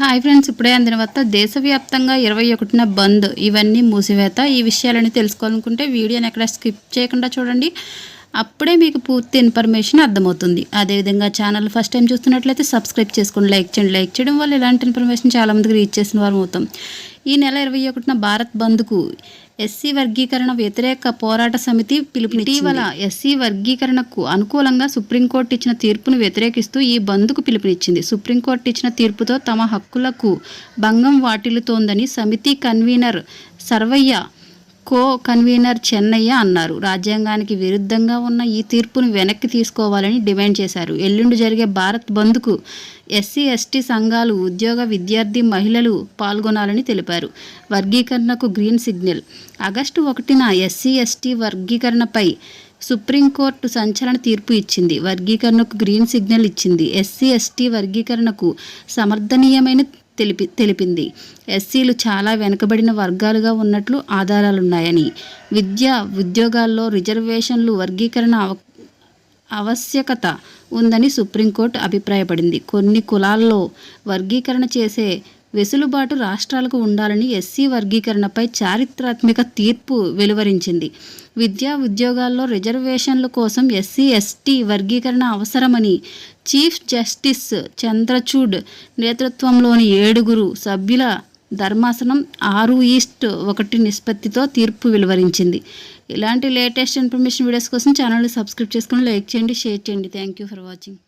Hi friends ఇప్పుడే అందిన వార్త దేశవ్యాప్తంగా ఇరవై ఒకటిన బంద్. ఇవన్నీ మూసివేత. ఈ విషయాలని తెలుసుకోవాలనుకుంటే వీడియోని ఎక్కడ స్కిప్ చేయకుండా చూడండి. అప్పుడే మీకు పూర్తి ఇన్ఫర్మేషన్ అర్థమవుతుంది. అదేవిధంగా ఛానల్ ఫస్ట్ టైం చూస్తున్నట్లయితే సబ్స్క్రైబ్ చేసుకోండి లైక్ చేయండి. లైక్ చేయడం వల్ల ఇలాంటి ఇన్ఫర్మేషన్ చాలామందికి రీచ్ చేసిన వారు అవుతాం. ఈ నెల ఇరవై ఒకటిన భారత్ బంద్కు ఎస్సీ వర్గీకరణ వ్యతిరేక పోరాట సమితి పిలుపుని ఇటీవల ఎస్సీ వర్గీకరణకు అనుకూలంగా సుప్రీంకోర్టు ఇచ్చిన తీర్పును వ్యతిరేకిస్తూ ఈ బంద్కు పిలుపునిచ్చింది. సుప్రీంకోర్టు ఇచ్చిన తీర్పుతో తమ హక్కులకు భంగం వాటిల్లుతోందని సమితి convener Sarvayya co convener Chennayya అన్నారు. రాజ్యాంగానికి విరుద్ధంగా ఉన్న ఈ తీర్పును వెనక్కి తీసుకోవాలని డిమాండ్ చేశారు. ఎల్లుండి జరిగే భారత్ బంద్కు ఎస్సీ ఎస్టీ సంఘాలు ఉద్యోగ విద్యార్థి మహిళలు పాల్గొనాలని తెలిపారు. వర్గీకరణకు గ్రీన్ సిగ్నల్. ఆగస్టు ఒకటిన ఎస్సీ ఎస్టీ వర్గీకరణపై సుప్రీంకోర్టు సంచలన తీర్పు ఇచ్చింది. వర్గీకరణకు గ్రీన్ సిగ్నల్ ఇచ్చింది. ఎస్సీ ఎస్టీ వర్గీకరణకు సమర్థనీయమైన తెలిపి తెలిపింది. ఎస్సీలు చాలా వెనుకబడిన వర్గాలుగా ఉన్నట్లు ఆధారాలున్నాయని. విద్య ఉద్యోగాల్లో రిజర్వేషన్లు వర్గీకరణ అవ ఆవశ్యకత ఉందని సుప్రీంకోర్టు అభిప్రాయపడింది. కొన్ని కులాల్లో వర్గీకరణ చేసే వెసులుబాటు రాష్ట్రాలకు ఉండాలని ఎస్సీ వర్గీకరణపై చారిత్రాత్మక తీర్పు వెలువరించింది. విద్యా ఉద్యోగాల్లో రిజర్వేషన్ల కోసం ఎస్సీ ఎస్టీ వర్గీకరణ అవసరమని చీఫ్ జస్టిస్ చంద్రచూడ్ నేతృత్వంలోని ఏడుగురు సభ్యుల ధర్మాసనం ఆరు ఈస్ట్ ఒకటి నిష్పత్తితో తీర్పు వెలువరించింది. ఇలాంటి లేటెస్ట్ ఇన్ఫర్మేషన్ వీడియోస్ కోసం ఛానల్ని సబ్స్క్రైబ్ చేసుకుని లైక్ చేయండి షేర్ చేయండి. Thank you for watching.